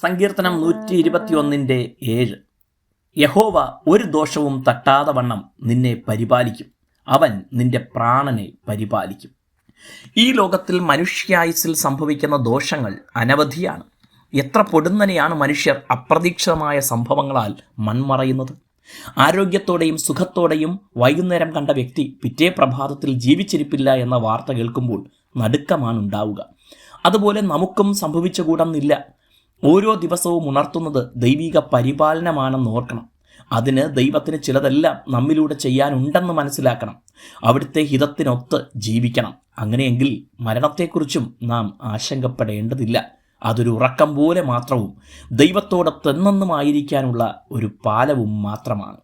സങ്കീർത്തനം നൂറ്റി ഇരുപത്തിയൊന്നിന്റെ ഏഴ്. യഹോവ ഒരു ദോഷവും തട്ടാതെ വണ്ണം നിന്നെ പരിപാലിക്കും. അവൻ നിന്റെ പ്രാണനെ പരിപാലിക്കും. ഈ ലോകത്തിൽ മനുഷ്യായുസിൽ സംഭവിക്കുന്ന ദോഷങ്ങൾ അനവധിയാണ്. എത്ര പൊടുന്നനെയാണ് മനുഷ്യർ അപ്രതീക്ഷിതമായ സംഭവങ്ങളാൽ മൺമറയുന്നത്. ആരോഗ്യത്തോടെയും സുഖത്തോടെയും വൈകുന്നേരം കണ്ട വ്യക്തി പിറ്റേ പ്രഭാതത്തിൽ ജീവിച്ചിരിപ്പില്ല എന്ന വാർത്ത കേൾക്കുമ്പോൾ നടുക്കമാണ് ഉണ്ടാവുക അതുപോലെ നമുക്കും സംഭവിച്ചുകൂടുന്നില്ല ഓരോ ദിവസവും ഉണർത്തുന്നത് ദൈവിക പരിപാലനമാണെന്ന് ഓർക്കണം. അതിന് ദൈവത്തിന് ചിലതെല്ലാം നമ്മിലൂടെ ചെയ്യാനുണ്ടെന്ന് മനസ്സിലാക്കണം. അവിടുത്തെ ഹിതത്തിനൊത്ത് ജീവിക്കണം. അങ്ങനെയെങ്കിൽ മരണത്തെക്കുറിച്ചും നാം ആശങ്കപ്പെടേണ്ടതില്ല. അതൊരു ഉറക്കം പോലെ മാത്രവും ദൈവത്തോടൊത്തെന്നെന്നുമായിരിക്കാനുള്ള ഒരു പാലവും മാത്രമാണ്.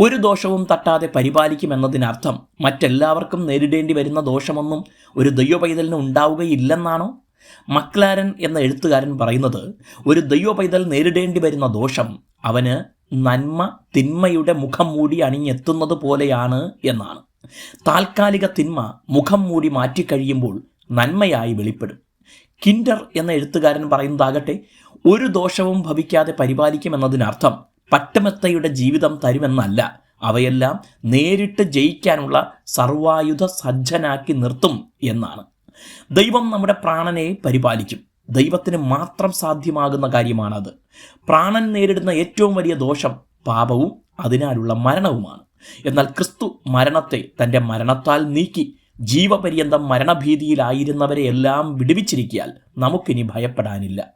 ഒരു ദോഷവും തട്ടാതെ പരിപാലിക്കുമെന്നതിനർത്ഥം മറ്റെല്ലാവർക്കും നേരിടേണ്ടി വരുന്ന ദോഷമൊന്നും ഒരു ദൈവപൈതലിന് ഉണ്ടാവുകയില്ലെന്നാണോ? മക്ലാരൻ എന്ന എഴുത്തുകാരൻ പറയുന്നത് ഒരു ദൈവ പൈതൽ നേരിടേണ്ടി വരുന്ന ദോഷം അവന് നന്മ തിന്മയുടെ മുഖം മൂടി അണിഞ്ഞെത്തുന്നത് പോലെയാണ് എന്നാണ്. താൽക്കാലിക തിന്മ മുഖം മൂടി മാറ്റിക്കഴിയുമ്പോൾ നന്മയായി വെളിപ്പെടും. കിൻഡർ എന്ന എഴുത്തുകാരൻ പറയുന്നതാകട്ടെ ഒരു ദോഷവും ഭവിക്കാതെ പരിപാലിക്കുമെന്നതിനർത്ഥം പട്ടമെത്തയുടെ ജീവിതം തരുമെന്നല്ല. അവയെല്ലാം നേരിട്ട് ജയിക്കാനുള്ള സർവായുധ സജ്ജനാക്കി നിർത്തും എന്നാണ്. ദൈവം നമ്മുടെ പ്രാണനെ പരിപാലിക്കും. ദൈവത്തിന് മാത്രം സാധ്യമാകുന്ന കാര്യമാണത്. പ്രാണൻ നേരിടുന്ന ഏറ്റവും വലിയ ദോഷം പാപവും അതിനാലുള്ള മരണവുമാണ്. എന്നാൽ ക്രിസ്തു മരണത്തെ തന്റെ മരണത്താൽ നീക്കി ജീവപര്യന്തം മരണഭീതിയിലായിരുന്നവരെ എല്ലാം വിടുവിച്ചിരിക്കിയാൽ നമുക്കിനി ഭയപ്പെടാനില്ല.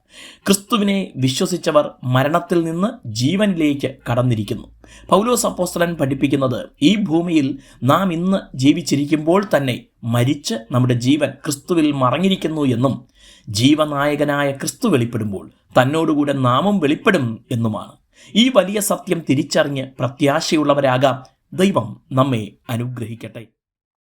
ക്രിസ്തുവിനെ വിശ്വസിച്ചവർ മരണത്തിൽ നിന്ന് ജീവനിലേക്ക് കടന്നിരിക്കുന്നു. പൗലോസ് അപ്പോസ്തലൻ പഠിപ്പിക്കുന്നത് ഈ ഭൂമിയിൽ നാം ഇന്ന് ജീവിച്ചിരിക്കുമ്പോൾ തന്നെ മരിച്ച് നമ്മുടെ ജീവൻ ക്രിസ്തുവിൽ മറഞ്ഞിരിക്കുന്നു എന്നും ജീവനായകനായ ക്രിസ്തു വെളിപ്പെടുമ്പോൾ തന്നോടുകൂടെ നാമും വെളിപ്പെടും എന്നുമാണ്. ഈ വലിയ സത്യം തിരിച്ചറിഞ്ഞ് പ്രത്യാശയുള്ളവരാകാം ദൈവം നമ്മെ അനുഗ്രഹിക്കട്ടെ.